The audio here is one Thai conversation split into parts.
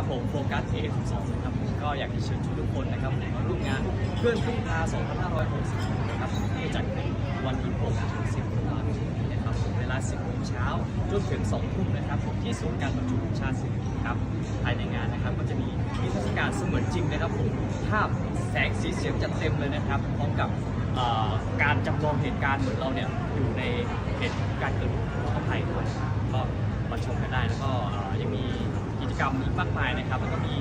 ครับผมโฟกัสเอ12นะครับผมก็อยากจะเชิญชวนทุกคนนะครับมาร่วมงานเพื่อนพึ่งพา 2560นะครับที่จัดขึ้นวันที่6ถึง10ตุลาคมนี้นะครับผมเวลา 10โมงเช้าจนถึง2ทุ่มนะครับผมที่ศูนย์การประชุมชาติสิริกิติ์ครับภายในงานนะครับก็จะมีนิทรรศการเสมือนจริงนะครับผมภาพแสงสีเสียงจัดเต็มเลยนะครับพร้อมกับการจำลองเหตุการณ์เหมือนเราเนี่ยอยู่ในเหตุการณ์เกิดอุทกภัยด้วยก็มาชมกันได้แล้วก็ยังมี กิจกรรมอีกมากมายนะครับแล้วก็มี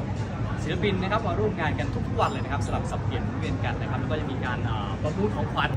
ศิลปินนะครับมาร่วมงานกันทุกๆวันเลยนะครับสลับสับเปลี่ยนทุเวียนกันนะครับแล้วก็จะมีการประมูลของขวัญ